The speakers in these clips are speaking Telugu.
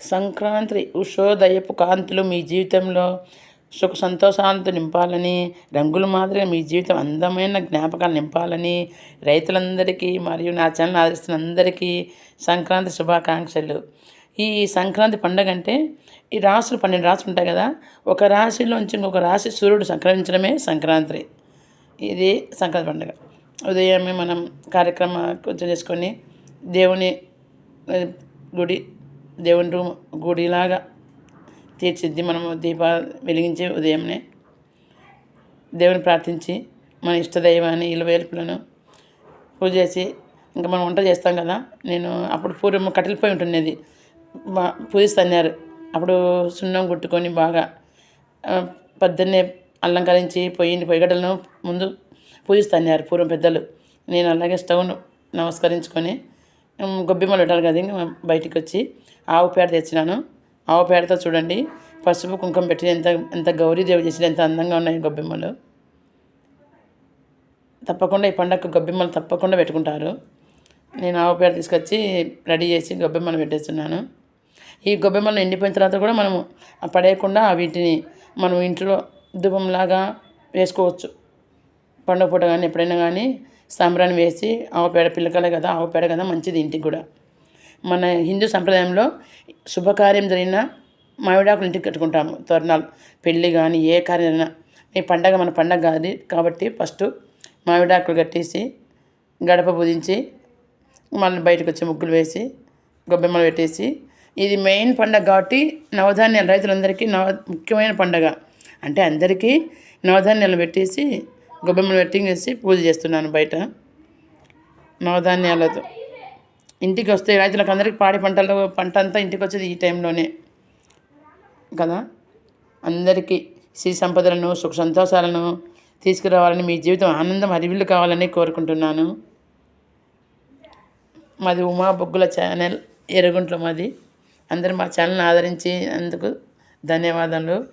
సంక్రాంతి ఉషోదయపు కాంతులు మీ జీవితంలో సుఖ సంతోషాలతో నింపాలని రంగులు మాదిరిగా మీ జీవితం అందమైన జ్ఞాపకాలు నింపాలని రైతులందరికీ మరియు నా ఛానల్ ఆదరిస్తున్న అందరికీ సంక్రాంతి శుభాకాంక్షలు. ఈ సంక్రాంతి పండుగ అంటే ఈ రాసులు పన్నెండు రాసులు ఉంటాయి కదా ఒక రాశిలోంచి ఇంకొక రాశి సూర్యుడు సంక్రమించడమే సంక్రాంతి. ఇది సంక్రాంతి పండుగ. ఉదయమే మనం కార్యక్రమం కొంచెం చేసుకొని దేవుని గుడి దేవుని రూమ్ గుడిలాగా తీర్చిద్ది. మనము దీపాలు వెలిగించే ఉదయంనే దేవుని ప్రార్థించి మన ఇష్టదైవాన్ని ఇలువేల్పులను పూజ చేసి ఇంకా మనం వంట చేస్తాం కదా. నేను అప్పుడు పూర్వం కట్టెల పొయ్యి ఉంటున్నది పూజిస్తున్నారు అప్పుడు సున్నం కుట్టుకొని బాగా పొద్దున్నే అలంకరించి పొయ్యిని పొయ్యిగడ్డలను ముందు పూజిస్తన్నారు పూర్వం పెద్దలు. నేను అలాగే స్టవ్ను నమస్కరించుకొని గొబ్బెమ్మలు పెట్టాలి కదా బయటికి వచ్చి ఆవు పేడ తెచ్చినాను. ఆవు పేడతో చూడండి పసుపు కుంకుమ పెట్టి ఎంత ఎంత గౌరీదేవి చేసిన ఎంత అందంగా ఉన్నాయి గొబ్బెమ్మలు. తప్పకుండా ఈ పండగకు గొబ్బెమ్మలు తప్పకుండా పెట్టుకుంటారు. నేను ఆవు పేడ తీసుకొచ్చి రెడీ చేసి గొబ్బెమ్మలు పెట్టేస్తున్నాను. ఈ గొబ్బెమ్మలు ఎండిపోయిన తర్వాత కూడా మనము ఆ పడేయకుండా వీటిని మనం ఇంట్లో ధూపంలాగా వేసుకోవచ్చు. పండుగ పూట కానీ ఎప్పుడైనా కానీ సంబరాన్ని వేసి ఆవు పేడ కదా ఆవుపేడ కదా మంచిది ఇంటికి కూడా. మన హిందూ సంప్రదాయంలో శుభకార్యం జరిగిన మామిడాకులు ఇంటికి కట్టుకుంటాము. తోరణాలు పెళ్ళి కానీ ఏ కార్యమైనా ఈ పండగ మన పండగ కాదు కాబట్టి ఫస్ట్ మామిడాకులు కట్టేసి గడప పూజించి మళ్ళీ బయటకు వచ్చి ముగ్గులు వేసి గొబ్బెమ్మలు పెట్టేసి ఇది మెయిన్ పండగ కాబట్టి నవధాన్యాలు రైతులందరికీ నవ ముఖ్యమైన పండగ. అంటే అందరికీ నవధాన్యాలు పెట్టేసి గొబ్బెమ్మలు పెట్టింగేసి పూజ చేస్తున్నాను బయట. నవధాన్యాలతో. ఇంటికి వస్తే రైతులకు అందరికీ పాడి పంటలు పంట అంతా ఇంటికి వచ్చేది ఈ టైంలోనే. కదా? అందరికీ శ్రీ సంపదలను సుఖ సంతోషాలను తీసుకురావాలని మీ జీవితం ఆనందం హరివిల్లు కావాలని కోరుకుంటున్నాను. మాది ఉమా బొగ్గుల ఛానల్ ఎరుగుంట్లో మాది. అందరూ మా ఛానల్ని ఆదరించి అందుకు ధన్యవాదాలు.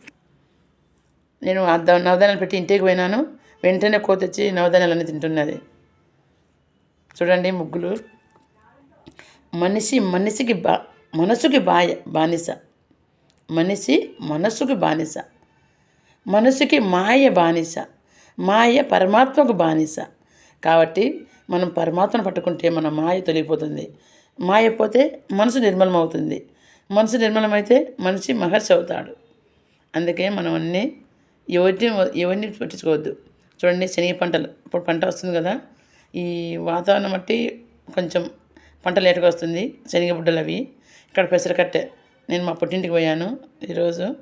నేను ఆ నవధాన్యాలు పెట్టి ఇంటికి పోయినాను. వెంటనే కోతొచ్చి నవధాన్యాలన్నీ తింటున్నది. చూడండి ముగ్గులు. మనిషి మనిషికి బా మనసుకి బాయ బానిస. మనిషి మనసుకి బానిస. మనసుకి మాయ బానిస. మాయ పరమాత్మకు బానిస. కాబట్టి మనం పరమాత్మను పట్టుకుంటే మన మాయ తొలగిపోతుంది. మాయ పోతే మనసు నిర్మలమవుతుంది. మనసు నిర్మలమైతే మనిషి మహర్షి అవుతాడు. అందుకే మనం అన్నీ ఎవరిని ఎవరిని పట్టించుకోవద్దు. చూడండి శనగ పంటలు. ఇప్పుడు పంట వస్తుంది కదా. ఈ వాతావరణం బట్టి కొంచెం పంట లేటుగా వస్తుంది. శనగబుడ్డలు అవి. ఇక్కడ పెసరకట్టె నేను మా పుట్టింటికి పోయాను. ఈరోజు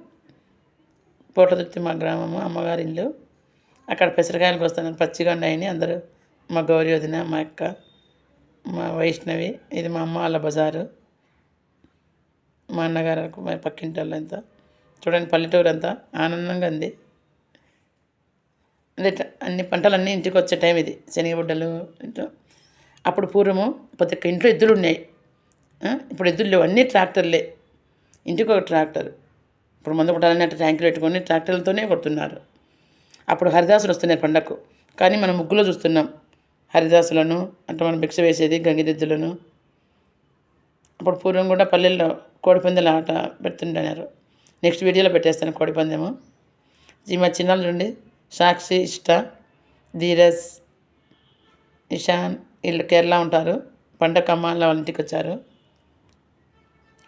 పూటదుర్తి మా గ్రామము అమ్మగారి ఇల్లు. అక్కడ పెసరకాయలకు వస్తాను. పచ్చిగా ఉన్నాయని అందరూ మా గౌరీ వదిన మా అక్క మా వైష్ణవి ఇది మా అమ్మ వాళ్ళ బజారు. మా అన్నగారు మా పక్కింటి వాళ్ళంతా. చూడండి పల్లెటూరు అంతా ఆనందంగా ఉంది. ఇట్లా అన్ని పంటలన్నీ ఇంటికి వచ్చే టైం ఇది. శనగబుడ్డలు ఇట్లా అప్పుడు పూర్వము ప్రతి ఒక్క ఇంట్లో ఎద్దులు ఉన్నాయి. ఇప్పుడు ఎద్దులు లేవు. అన్నీ ట్రాక్టర్లే. ఇంటికి ఒక ట్రాక్టర్. ఇప్పుడు మందు కొట్టాలని అట్లా ట్యాంకులు పెట్టుకొని ట్రాక్టర్లతోనే కొడుతున్నారు. అప్పుడు హరిదాసులు వస్తున్నాయి పండగకు కానీ మనం ముగ్గులో చూస్తున్నాం. హరిదాసులను అంటే మనం భిక్ష వేసేది గంగిరెద్దులను. అప్పుడు పూర్వం కూడా పల్లెల్లో కోడిపందాల ఆట పెడుతుంటున్నారు నెక్స్ట్ వీడియోలో పెట్టేస్తాను కోడిపందెము. ఈ మా చిన్నాళ్ళు నుండి సాక్షి ఇష్ట ధీరజ్ ఇషాన్ వీళ్ళు కేరళ ఉంటారు. పండగ వాళ్ళ ఇంటికి వచ్చారు.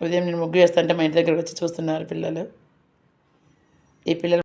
ఉదయం నేను ముగ్గు వేస్తుంటే మా ఇంటి దగ్గరకు వచ్చి చూస్తున్నారు పిల్లలు. ఈ పిల్లలు